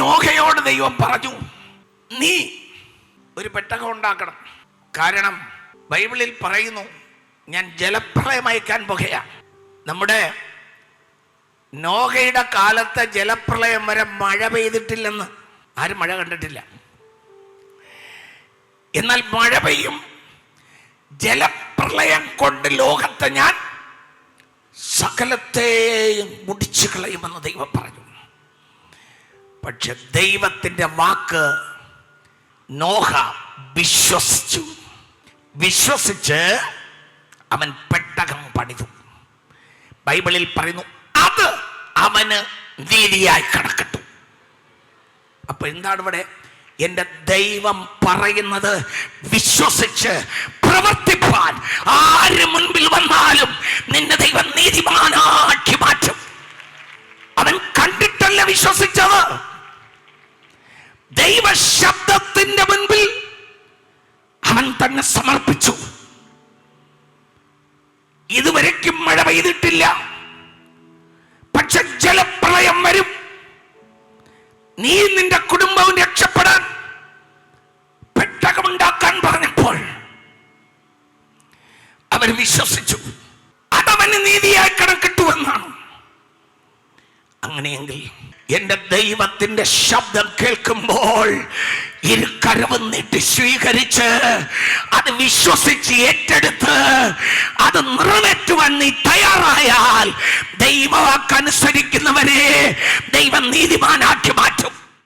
നോഹയോട് ദൈവം പറഞ്ഞു നീ ഒരു പെട്ടകം ഉണ്ടാക്കണം. കാരണം ബൈബിളിൽ പറയുന്നു ഞാൻ ജലപ്രളയം അയക്കാൻ പോകുകയാണ് നമ്മുടെ നോഹയുടെ കാലത്തെ ജലപ്രളയം വരെ മഴ പെയ്തിട്ടില്ലെന്ന് ആരും മഴ കണ്ടിട്ടില്ല. എന്നാൽ മഴ പെയ്യും. ജലപ്രളയം കൊണ്ട് ലോകത്തെ ഞാൻ സകലത്തെയും മുടിച്ചു കളയുമെന്ന് ദൈവം പറഞ്ഞു. പക്ഷെ ദൈവത്തിന്റെ വാക്ക് നോഹ വിശ്വസിച്ചു. വിശ്വസിച്ച് അവൻ പെട്ടകം പണിതു. ബൈബിളിൽ പറയുന്നു അത് അവന് നീതിയായി കണക്കിട്ടു. അപ്പൊ എന്താണ് ഇവിടെ? എന്റെ ദൈവം പറയുന്നത് വിശ്വസിച്ച് പ്രവർത്തിപ്പാൻ. ആര് മുൻപിൽ വന്നാലും നിന്റെ ദൈവം നീതിമാനാക്കി മാറ്റും. അവൻ കണ്ടിട്ടല്ല വിശ്വസിച്ചത്? ദൈവ ശബ്ദത്തിന്റെ മുൻപിൽ അവൻ തന്നെ സമർപ്പിച്ചു. ഇതുവരയ്ക്കും മഴ പെയ്തിട്ടില്ല. പക്ഷെ ജലപ്രളയം വരും. നീ നിന്റെ കുടുംബവും രക്ഷപ്പെടാൻ പെട്ടകമുണ്ടാക്കാൻ പറഞ്ഞപ്പോൾ അവർ വിശ്വസിച്ചു. അതവന് നീതിയായി കണക്കിട്ടുവെന്നാണ് എന്റെ ദൈവത്തിന്റെ ശബ്ദം കേൾക്കുമ്പോൾ ഇരു കരവും നീട്ടി സ്വീകരിച്ച് അത് വിശ്വസിച്ച് ഏറ്റെടുത്ത് അത് നിറവേറ്റുവാൻ നീ തയ്യാറായാൽ ദൈവവാക്കനുസരിക്കുന്നവരെ ദൈവം നീതിമാനാക്കി മാറ്റും.